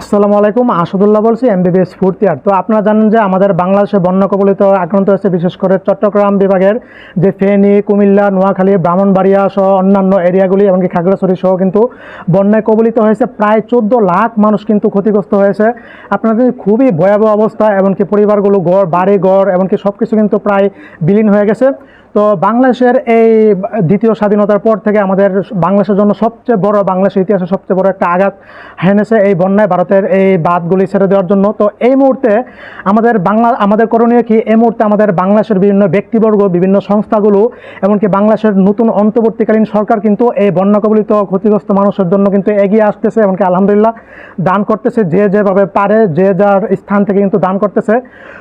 আসসালামু আলাইকুম, আসাদুল্লাহ বলছি এমবিবিএস ফোর্থ ইয়ার তো আপনারা জানেন যে আমাদের বাংলাদেশে বন্য কবলিত আক্রান্ত হয়েছে বিশেষ করে চট্টগ্রাম বিভাগের যে ফেনী, কুমিল্লা, নোয়াখালী, ব্রাহ্মণবাড়িয়া সহ অন্যান্য এরিয়াগুলি এমনকি খাগড়াছড়ি সহ কিন্তু বন্যায় কবলিত হয়েছে। প্রায় চোদ্দ লাখ মানুষ কিন্তু ক্ষতিগ্রস্ত হয়েছে। আপনাদের খুবই ভয়াবহ অবস্থা, এমনকি পরিবারগুলো ঘর বাড়ি ঘর এমনকি সব কিছু কিন্তু প্রায় বিলীন হয়ে গেছে। তো বাংলাদেশের এই দ্বিতীয় স্বাধীনতার পর থেকে আমাদের বাংলাদেশের জন্য সবচেয়ে বড়, বাংলাদেশের ইতিহাসে সবচেয়ে বড় একটা আঘাত হেনেছে এই বন্যায় ভারতের এই বাঁধগুলি ছেড়ে দেওয়ার জন্য। তো এই মুহূর্তে আমাদের বাংলা, আমাদের করণীয় কি? এই মুহূর্তে আমাদের বাংলাদেশের বিভিন্ন ব্যক্তিবর্গ, বিভিন্ন সংস্থাগুলো, এমনকি বাংলাদেশের নতুন অন্তর্বর্তীকালীন সরকার কিন্তু এই বন্যা কবলিত ক্ষতিগ্রস্ত মানুষের জন্য কিন্তু এগিয়ে আসতেছে, এমনকি আলহামদুলিল্লাহ দান করতেছে যে যেভাবে পারে, যে যার স্থান থেকে কিন্তু দান করতেছে।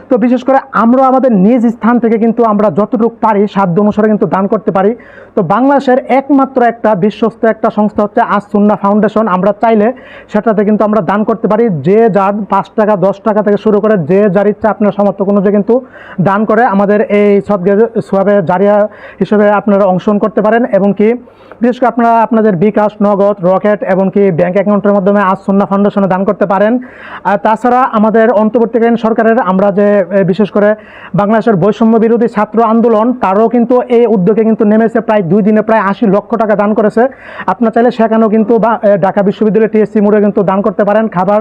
তো বিশেষ করে আমরা আমাদের নিজ স্থান থেকে কিন্তু আমরা যতটুকু পারি সাধ্য অনুসারে কিন্তু দান করতে পারি। তো বাংলাদেশের একমাত্র একটা বিশ্বস্ত একটা সংস্থা হচ্ছে আসুন্না ফাউন্ডেশন। আমরা চাইলে সেটাতে কিন্তু আমরা দান করতে পারি। যে যার পাঁচ টাকা, দশ টাকা থেকে শুরু করে যে যার ইচ্ছা আপনার সমর্থক অনুযায়ী কিন্তু দান করে। আমাদের এই সদগে সোয়াবে জারিয়া হিসেবে আপনারা অংশগ্রহণ করতে পারেন এবং কি বিশেষ করে আপনারা আপনাদের বিকাশ, নগদ, রকেট এবং কি ব্যাংক অ্যাকাউন্টের মাধ্যমে আসুন্না ফাউন্ডেশনে দান করতে পারেন। আর তাছাড়া আমাদের অন্তর্বর্তীকালীন সরকারের আমরা যে বিশেষ করে বাংলাদেশের বৈষম্য বিরোধী ছাত্র আন্দোলন, তারও কিন্তু এই উদ্যোগে কিন্তু নেমেছে প্রায় দুই দিনে প্রায় আশি লক্ষ টাকা দান করেছে। আপনার চাইলে সেখানেও কিন্তু বা ঢাকা বিশ্ববিদ্যালয় টিএসসি মোড়ে কিন্তু দান করতে পারেন। খাবার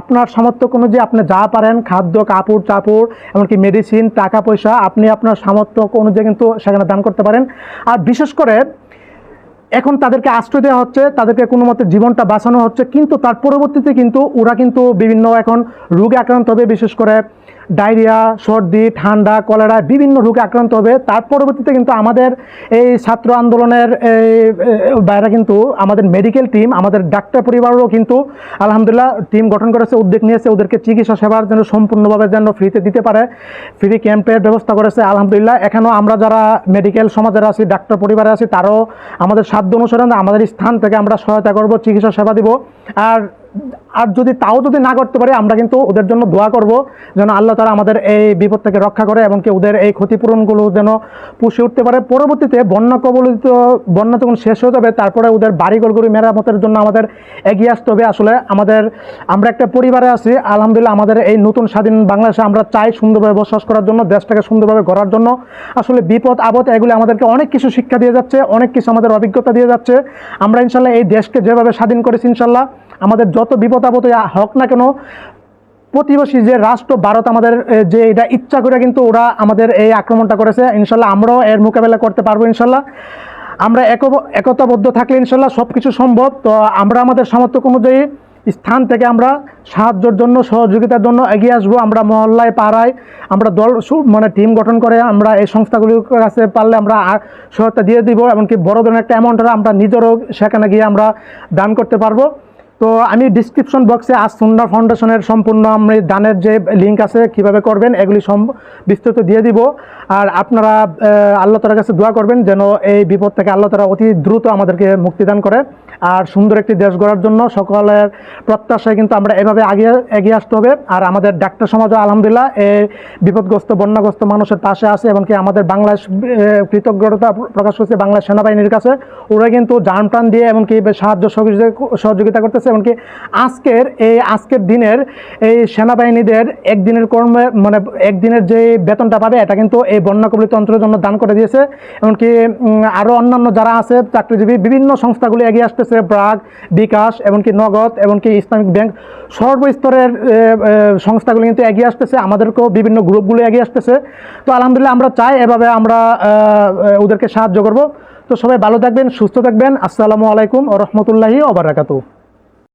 আপনার সামর্থ্য অনুযায়ী আপনি যা পারেন, খাদ্য, কাপড়, চাপড়, এমনকি মেডিসিন টাকা পয়সা আপনি আপনার সামর্থ্য অনুযায়ী কিন্তু সেখানে দান করতে পারেন। আর বিশেষ করে এখন তাদেরকে আশ্রয় দেওয়া হচ্ছে, তাদেরকে কোনো মতে জীবনটা বাঁচানো হচ্ছে, কিন্তু তার পরবর্তীতে কিন্তু ওরা কিন্তু বিভিন্ন এখন রোগে আক্রান্ত হবে। বিশেষ করে ডায়রিয়া, সর্দি, ঠান্ডা কলেরা বিভিন্ন রোগে আক্রান্ত হবে। তার পরবর্তীতে কিন্তু আমাদের এই ছাত্র আন্দোলনের বাইরে কিন্তু আমাদের মেডিকেল টিম আমাদের ডাক্তার পরিবারও কিন্তু আলহামদুলিল্লাহ টিম গঠন করেছে, উদ্যোগ নিয়েছে। ওদেরকে চিকিৎসা সেবার যেন সম্পূর্ণভাবে যেন ফ্রিতে দিতে পারে ফ্রি ক্যাম্পের ব্যবস্থা করেছে আলহামদুলিল্লাহ। এখানেও আমরা যারা মেডিকেল সমাজের আছি, ডাক্তার পরিবারে আছি, তারও আমাদের সাধ্য অনুসারে আমাদের স্থান থেকে আমরা সহায়তা করব, চিকিৎসা সেবা দিব। আর আর যদি তাও যদি না করতে পারে, আমরা কিন্তু ওদের জন্য দোয়া করব যেন আল্লাহ তারা আমাদের এই বিপদ থেকে রক্ষা করে এবং কি ওদের এই ক্ষতিপূরণগুলো যেন পুষে উঠতে পারে। পরবর্তীতে বন্যা কবলিত, বন্যা যখন শেষ হয়ে যাবে, তারপরে ওদের বাড়িঘরগুলি মেরামতের জন্য আমাদের এগিয়ে আসতে হবে। আসলে আমাদের, আমরা একটা পরিবারে আছি, আলহামদুলিল্লাহ আমাদের এই নতুন স্বাধীন বাংলাদেশে আমরা চাই সুন্দরভাবে বসবাস করার জন্য, দেশটাকে সুন্দরভাবে গড়ার জন্য। আসলে বিপদ, আপদ, এগুলি আমাদেরকে অনেক কিছু শিক্ষা দিয়ে যাচ্ছে, অনেক কিছু আমাদের অভিজ্ঞতা দিয়ে যাচ্ছে। আমরা ইনশাল্লাহ এই দেশকে যেভাবে স্বাধীন করেছি ইনশাল্লাহ আমাদের যত বিপদ আপদ হোক না কেন, প্রতিবেশী যে রাষ্ট্র, ভারত আমাদের যে এটা ইচ্ছা করে কিন্তু ওরা আমাদের এই আক্রমণটা করেছে। ইনশাল্লাহ আমরাও এর মোকাবেলা করতে পারব ইনশাল্লাহ। আমরা এক- একতাবদ্ধ থাকলে ইনশাল্লাহ সব কিছু সম্ভব। তো আমরা আমাদের সামর্থ্য অনুযায়ী স্থান থেকে আমরা সাহায্যের জন্য, সহযোগিতার জন্য এগিয়ে আসব। আমরা মহল্লায়, পাড়ায়, আমরা দল মানে টিম গঠন করে আমরা এই সংস্থাগুলির কাছে পারলে আমরা সহায়তা দিয়ে দিব। এমনকি বড় ধরনের একটা অ্যামাউন্ট আমরা নিজেরও সেখানে গিয়ে আমরা দান করতে পারব। তো আমি ডিসক্রিপশন বক্সে আজ সুন্দর ফাউন্ডেশনের সম্পূর্ণ আমি দানের যে লিঙ্ক আছে কীভাবে করবেন, এগুলি বিস্তৃত দিয়ে দিব। আর আপনারা আল্লাহ তালার কাছে দোয়া করবেন যেন এই বিপদ থেকে আল্লাহ তালা অতি দ্রুত আমাদেরকে মুক্তিদান করে। আর সুন্দর একটি দেশ গড়ার জন্য সকলের প্রত্যাশায় কিন্তু আমরা এভাবে আগে, এগিয়ে আসতে হবে। আর আমাদের ডাক্তার সমাজও আলহামদুলিল্লাহ এই বিপদগ্রস্ত, বন্যাগ্রস্ত মানুষের পাশে আছে এবং কি আমাদের বাংলাদেশ কৃতজ্ঞতা প্রকাশ করছে বাংলাদেশ সেনাবাহিনীর কাছে। ওরা কিন্তু জান প্রাণ দিয়ে এমনকি সাহায্য সহযোগিতা- করতেছে। এমনকি আজকের এই আজকের দিনের এই সেনাবাহিনীদের একদিনের কর্মে মানে একদিনের যে বেতনটা পাবে, এটা কিন্তু এই বন্যা কবলিত অঞ্চলের জন্য দান করে দিয়েছে। এমনকি আরও অন্যান্য যারা আছে, চাকরিজীবী, বিভিন্ন সংস্থাগুলি এগিয়ে আসতেছে ব্রাক বিকাশ, এমনকি নগদ, এমনকি ইসলামিক ব্যাংক, সর্বস্তরের সংস্থাগুলো কিন্তু এগিয়ে আসতেছে, আমাদেরকেও বিভিন্ন গ্রুপগুলো এগিয়ে আসতেছে। তো আলহামদুলিল্লাহ আমরা চাই এভাবে আমরা ওদেরকে সাহায্য করব। তো সবাই ভালো থাকবেন, সুস্থ থাকবেন। আসসালামু আলাইকুম রহমতুল্লাহি ওবরাকাতু